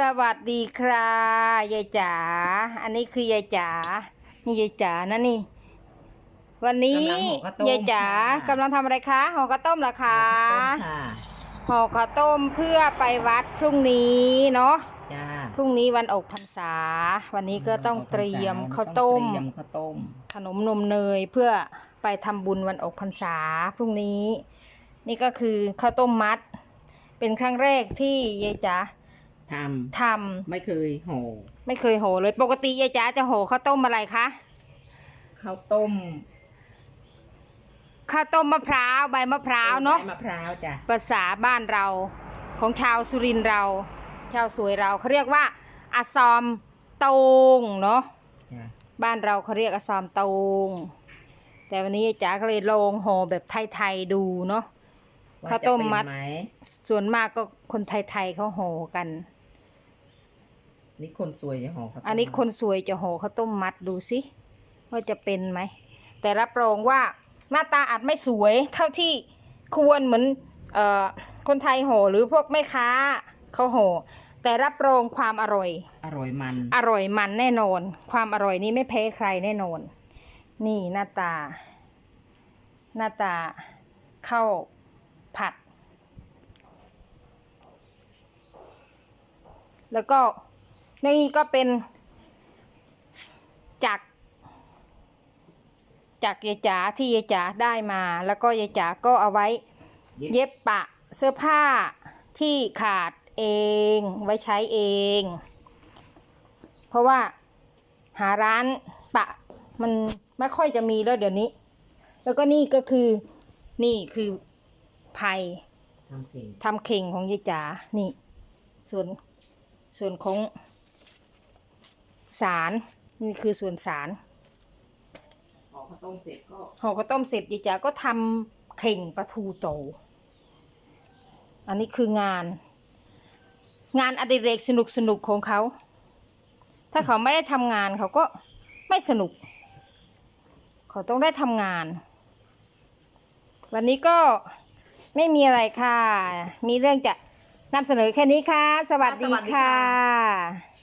สวัสดีครับยายจ๋า อันนี้คือยายจ๋า นี่ยายจ๋านะนี่ วันนี้กำลังห่อข้าวต้มยายจ๋าค่ะ กำลังทำอะไรคะห่อข้าวต้มเหรอคะต้มค่ะห่อข้าวต้มเพื่อไปวัดพรุ่งนี้เนาะ จ้าพรุ่งนี้วันออกพรรษา วันนี้ก็ต้องเตรียมข้าวต้ม เตรียมข้าวต้มขนมนมเนยเพื่อไปทำบุญวันออกพรรษาพรุ่งนี้ นี่ก็คือข้าวต้มมัด เป็นครั้งแรกที่ยายจ๋า ททำไม่เคยห่อำไม่เคยโหเลยปกติยายจ๋าจะโหข้าวต้มอะไรคะข้าวต้มข้าวต้มมะพร้าวใบมะพร้าวเนาะ ใบมะพร้าวจ้ะภาษาบ้านเราของชาวสุรินทร์เรา ชาวสวยเราเขาเรียกว่าอาซอมตงเนาะจ้ะบ้านเราเขาเรียกอาซอมตงแต่วันนี้ยายจ๋าก็เลยลองห่อแบบไทยๆดูเนาะว่ข้าวต้มมัดจะเป็นไหมส่วนมากก็คนไทยๆเขาห่อกัน นี่คนสวยจะห่อข้าวต้มอันนี้คนสวยจะห่อข้าวต้มมัดดูสิว่าจะเป็นไหม แต่รับรองว่าหน้าตาอาจไม่สวยเท่าที่ควรเหมือนเอ่อคนไทยห่อหรือพวกแม่ค้าเขาห่อแต่รับรองความอร่อย อร่อยมัน อร่อยมันแน่นอน ความอร่อยนี้ไม่แพ้ใครแน่นอน นี่หน้าตา หน้าตาข้าวผัด แล้วก็ นี่ก็เป็นจาก จากยายจ๋าที่ยายจ๋าได้มา แล้วก็ยายจ๋าก็เอาไว้ เย็บปะเสื้อผ้าที่ขาดเองไว้ใช้เอง เพราะว่าหาร้านปะมันไม่ค่อยจะมีแล้วเดี๋ยวนี้ แล้วก็นี่ก็คือนี่คือไผ่ทำเก่งทำเข่งของยายจ๋านี่ ส่วนส่วนของ สารนี่คือส่วนสารห่อข้าวต้มเสร็จก็ห่อข้าวต้มเสร็จยายจ๋าก็ทำเข่งปลาทูโต อันนี้คืองาน งานอดิเรกสนุกสนุกๆของเขา ถ้าเขาไม่ได้ทำงานเขาก็ไม่สนุก เขาต้องได้ทำงาน วันนี้ก็ไม่มีอะไรค่ะ มีเรื่องจะนำเสนอแค่นี้ค่ะ สวัสดีค่ะ